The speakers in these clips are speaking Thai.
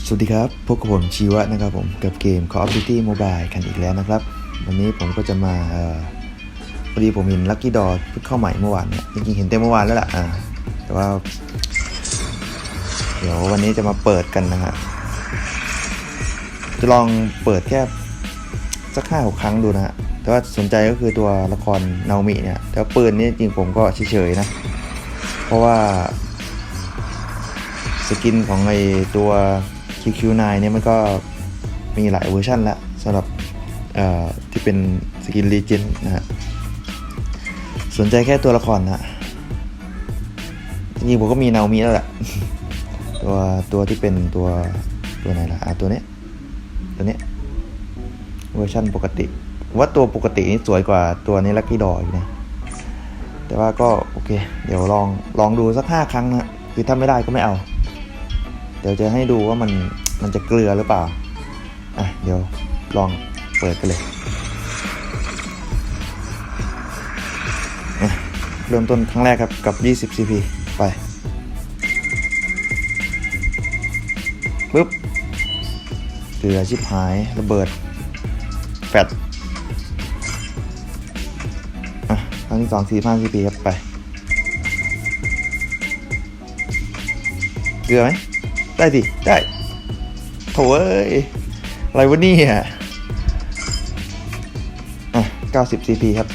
สวัสดีครับ พบกับผมชีวะนะครับผมกับเกม Call of Duty Mobile กันอีกแล้วนะครับ วันนี้ผมก็จะมาออพอดีผมเห็นลั c กี้ดอเพิ่งเข้าใหม่เมื่อวานเนี่ยจริงๆเห็นเต็มเมื่อวานแล้วล่ะอ่าแต่ว่า เดี๋ยววันนี้จะมาเปิดกันนะฮะจะลองเปิดแค่สักห้าหกครั้งดูนะฮะแต่ว่าสนใจก็คือตัวละครนาโอมิเนี่ยแต่ว่าปืนนี่จริงผมก็เฉยๆนะ เพราะว่าสกินของไอตัว QQ9 เนี่ยมันก็มีหลายเวอร์ชันแล้วสำหรับที่เป็นสกิน Legend นะฮะสนใจแค่ตัวละครนะจริงๆผมก็มีเนามิแล้วแหละตัวตัวที่เป็นตัวตัวไหนล่ะอะตัวเนี้ยตัวเนี้ยเวอร์ชันปกติ ว่าตัวปกตินี่สวยกว่าตัวนี้ลักกี้ดออีกนะแต่ว่าก็โอเค เดี๋ยวลองลองดูสักห้าครั้งนะคือถ้าไม่ได้ก็ไม่เอา เดี๋ยวจะให้ดูว่ามันมันจะเกลือหรือเปล่า อะ เดี๋ยวลองเปิดกันเลย เริ่มต้นครั้งแรกครับกับ 20 CP ไปปึ๊บเกลือชิบหายระเบิด แฟดอะครั้งที่สองสี่พัน CP ครับไป เกลือไหม ได้ดิ ได้โถเอ้ย อะไรวะเนี่ยอะ90 CP ครับ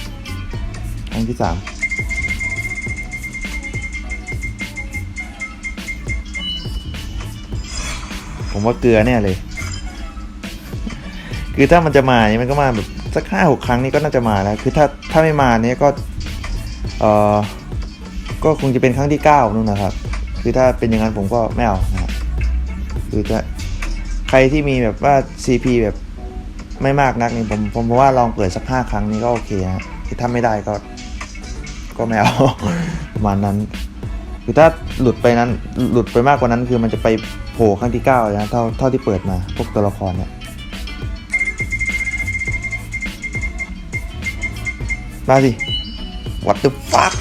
ครั้งที่3ผมว่าเกลือแน่เลย คือถ้ามันจะมาเนี่ยมันก็มาแบบสักห้าหกครั้งนี้ก็น่าจะมาแล้ว คือถ้าถ้าไม่มาเนี่ยก็เออก็คงจะเป็นครั้งที่9นู่นนะครับ คือถ้าเป็นอย่างนั้นผมก็ไม่เอานะ คือจะใครที่มีแบบว่า CP แบบไม่มากนักนี่ผมผมว่าลองเปิดสักห้าครั้งนี้ก็โอเคนะถ้าไม่ได้ก็ ก็ไม่เอาประมาณนั้นคือถ้าหลุดไปนั้นหลุดไปมากกว่านั้นคือมันจะไปโผล่ครั้งที่เก้าเลยนะเท่าเท่าที่เปิดมาพวกตัวละครเนี่ยมาสิ what the fuck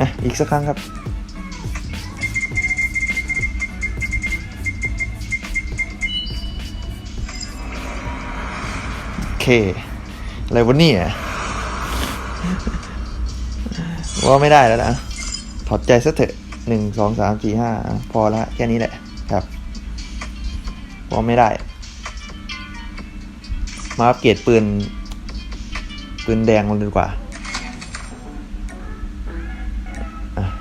อะอีกสักครั้งครับ เคอะไรวะเนี่ยว่าไม่ได้แล้วนะ ถอดใจซะเถอะหนึ่งสองสามสี่ห้าพอละแค่นี้แหละครับว่าไม่ได้ มาอัปเกรดปืน ปืนแดงมันดีกว่า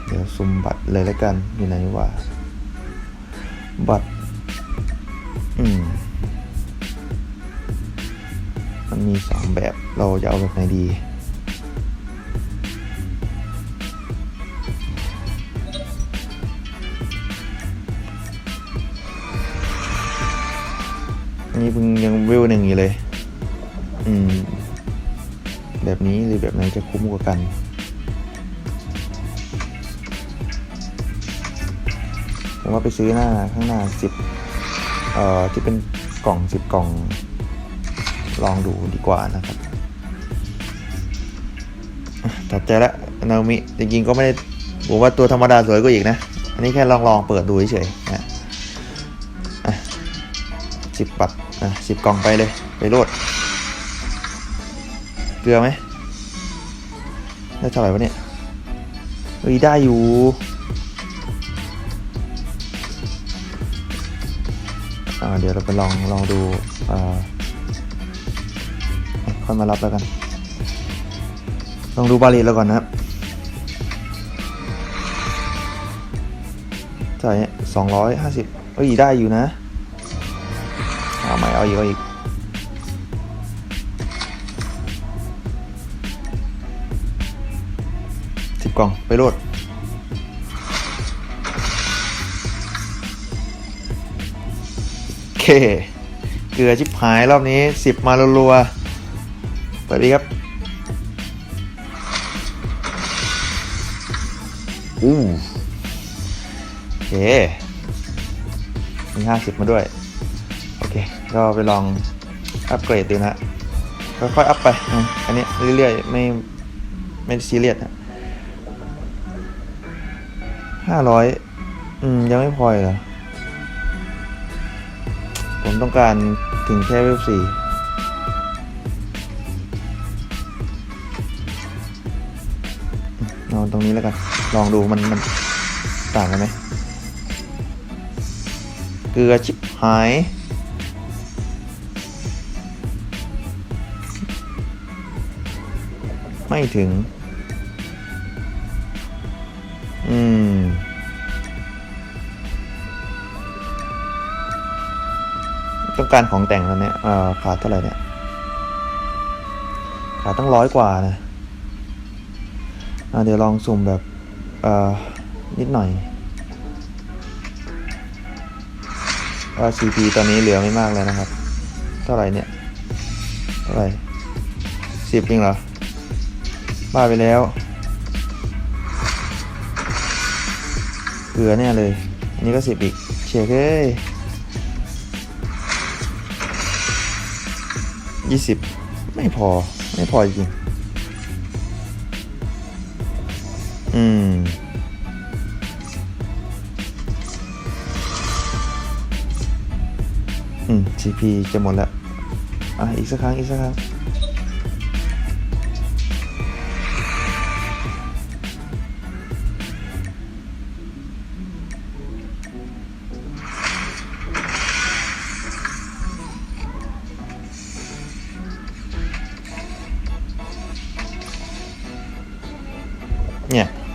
เดี๋ยวซุมบัตรเลยแล้วกันอยู่ไหนวะบัตร มีสองแบบเราจะเอาแบบไหนดี อันนี้เพิ่งยังเวหนึ่งอยู่เลย อืม แบบนี้หรือแบบไหนจะคุ้มกว่ากันผมว่าไปซื้อหน้าข้างหน้าสิบเอ่อที่เป็นกล่องสิบกล่อง ลองดูดีกว่านะครับตัดใจแล้วนามิจริงๆก็ไม่ได้ผมว่าตัวธรรมดาสวยกว่าอีกนะ อันนี้แค่ลองลองเปิดดูเฉยๆนะสิบปัดอะสิบกล่องไปเลย ไปโลด เกลือไหมได้เท่าไหร่วะเนี่ยเฮ้ยได้อยู่อ่าเดี๋ยวเราไปลองลองดูอ่า ค่อยมารับแล้วกันลองดูบาลีแล้วก่อนนะครับใช่สองร้อยห้าสิบเอ้ยได้อยู่นะเอาใหม่เอาอีกเอาอีกสิบกล่องไปโหลดโอเค เกลือชิบหายรอบนี้สิบมารัวๆ เปิดดีครับอู้โอเคมีห้าสิบมาด้วย โอเค ก็ไปลองอัปเกรดดูนะค่อยๆอัพไป อันนี้เรื่อยๆ ไม่ ไม่ซีเรียสนะห้าร้อยอืม ยังไม่พอเหรอ ผมต้องการถึงแค่เวลสี่ นตรงนี้แล้วกัน ลองดูมันมันต่างกันไหมเกลือชิบหาย ไม่ถึง อืม ต้องการของแต่งแล้วเนี่ยเอ่อขาดเท่าไหร่เนี่ย ขาดตั้งร้อยกว่านะ เดี๋ยวลองสุ่มแบบนิดหน่อย ว่า CP ตอนนี้เหลือไม่มากแล้วนะครับ เท่าไหร่เนี่ย เท่าไหร่สิบจริงเหรอ บ้าไปแล้ว เกลือเนี่ยเลย อันนี้ก็สิบอีก เชคเอ้ยยี่สิบไม่พอ ไม่พอจริง อืม อืม GP จะหมดแล้ว อะ อีกสักครั้ง อีกสักครั้ง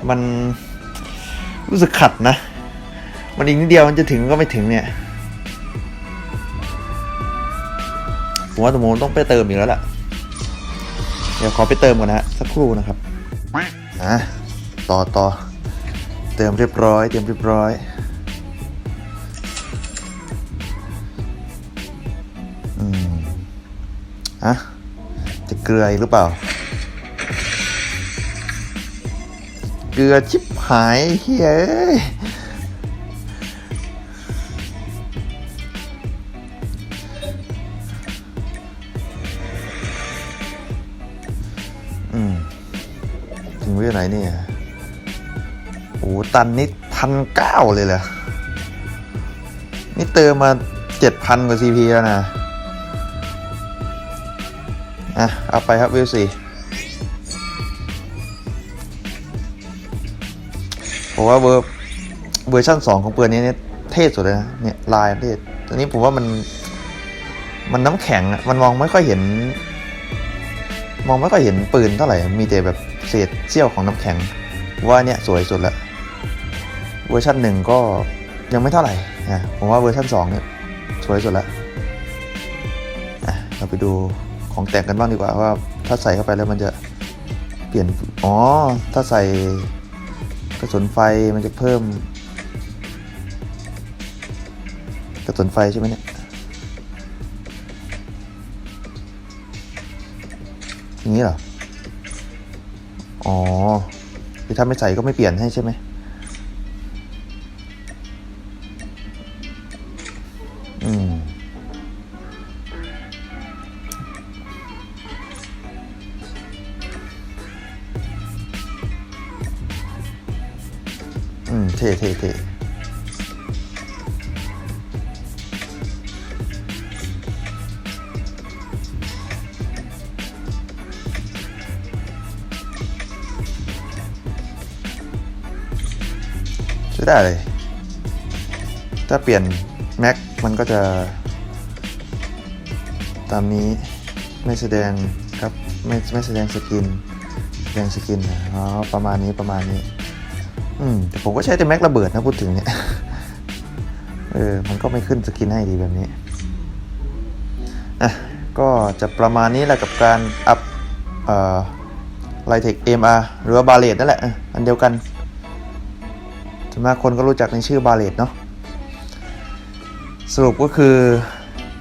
มันรู้สึกขัดนะ มันอีกนิดเดียวมันจะถึงก็ไม่ถึงเนี่ยผมว่าตรงนู้ต้องไปเติมอีกแล้วล่ะ เดี๋ยวขอไปเติมก่อนนะฮะสักครู่นะครับอะต่อต่อเติมเรียบร้อย เตรียมเรียบร้อยอืมอะจะเกลือหรือเปล่า เกลือชิบหายเฮ้ยอืมถึงเรื่องไหนเนี่ยโอ้ตันนี่พันเก้าเลยเหรอ นี่เติมมาเจ็ดพันกว่าซีพีแล้วนะ อะ เอาไปครับวิวสี่ ผมว่าเวอร์เวอร์ชั่นสองของปืนนี้เนี่ยเท่สุดเลยนะเนี่ยลายเท่ตัวนี้ผมว่ามัน มันน้ำแข็งอะมันมองไม่ค่อยเห็น มองไม่ค่อยเห็นปืนเท่าไหร่ มีแต่แบบเศษเสี้ยวของน้ำแข็ง ว่าเนี่ยสวยสุดละเวอร์ชันหนึ่งก็ยังไม่เท่าไหร่นะผมว่าเวอร์ชันสองเนี่ยสวยสุดละอะเราไปดูของแต่งกันบ้างดีกว่าว่า ถ้าใส่เข้าไปแล้วมันจะเปลี่ยน อ๋อ ถ้าใส่ กระสุนไฟมันจะเพิ่ม กระสุนไฟใช่ไหมเนี่ยอย่างนี้เหรอ อ๋อ คือถ้าไม่ใส่ก็ไม่เปลี่ยนให้ใช่ไหมอืม เท่เท่เท่ใช้ได้เลย ถ้าเปลี่ยนแม็กมันก็จะ ตามนี้ไม่แสดงครับ ไม่ไม่แสดงสกินแสดงสกินนะอ๋อประมาณนี้ประมาณนี้ อืมแต่ผมก็ใช้แต่แม็กระเบิดนะพูดถึงเนี่ย เออ มันก็ไม่ขึ้นสกินให้ดีแบบนี้ อะ ก็จะประมาณนี้แหละกับการอัพเอ่อไลเทคเอ็มอาร์หรือว่าบาเลตนั่นแหละเอออันเดียวกันส่วนมากคนก็รู้จักในชื่อบาเลตเนาะ สรุปก็คือ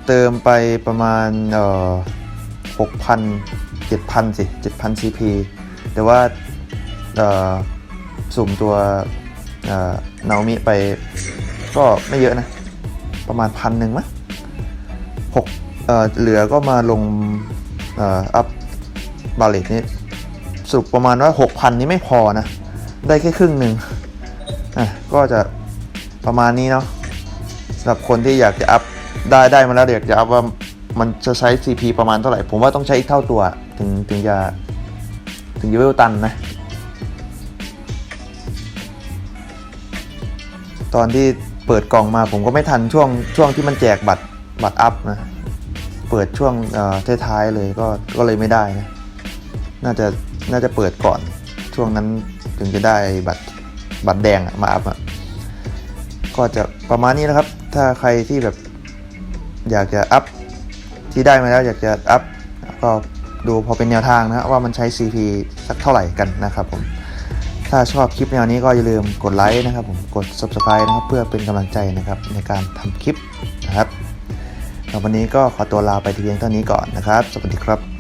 เติมไปประมาณเอ่อหกพันเจ็ดพันสิเจ็ดพันซีพีแต่ว่าเอ่อ สุ่มตัวเอ่อนามิไปก็ไม่เยอะนะ ประมาณพันหนึ่งมั้งหกเออเหลือก็มาลงอัพบาเลตนี่สุปประมาณว่าหกพันนี้ไม่พอนะ ได้แค่ครึ่งหนึ่งอะก็จะประมาณนี้เนาะสำหรับคนที่อยากจะอัพได้ได้มาแล้วเดี๋ยวอยากจะอัพว่ามันจะใช้ CP ประมาณเท่าไหร่ ผมว่าต้องใช้อีกเท่าตัวถึงถึงจะถึงจะเวลตันนะ ตอนที่เปิดกล่องมาผมก็ไม่ทันช่วงช่วงที่มันแจกบัตรบัตรอัพนะ เปิดช่วงเอ่อท้ายๆเลยก็ก็เลยไม่ได้นะ น่าจะน่าจะเปิดก่อนช่วงนั้นถึงจะได้บัตรบัตรแดงอะมาอัพอะก็จะประมาณนี้นะครับ ถ้าใครที่แบบอยากจะอัพที่ได้มาแล้วอยากจะอัพก็ดูพอเป็นแนวทางนะว่ามันใช้ CP สักเท่าไหร่กันนะครับผม ถ้าชอบคลิปแนวนี้ก็อย่าลืมกดไลค์นะครับ ผมกด subscribe นะครับ เพื่อเป็นกำลังใจนะครับในการทำคลิปนะครับวันนี้ก็ขอตัวลาไปทีเพียงเท่านี้ก่อนนะครับ สวัสดีครับ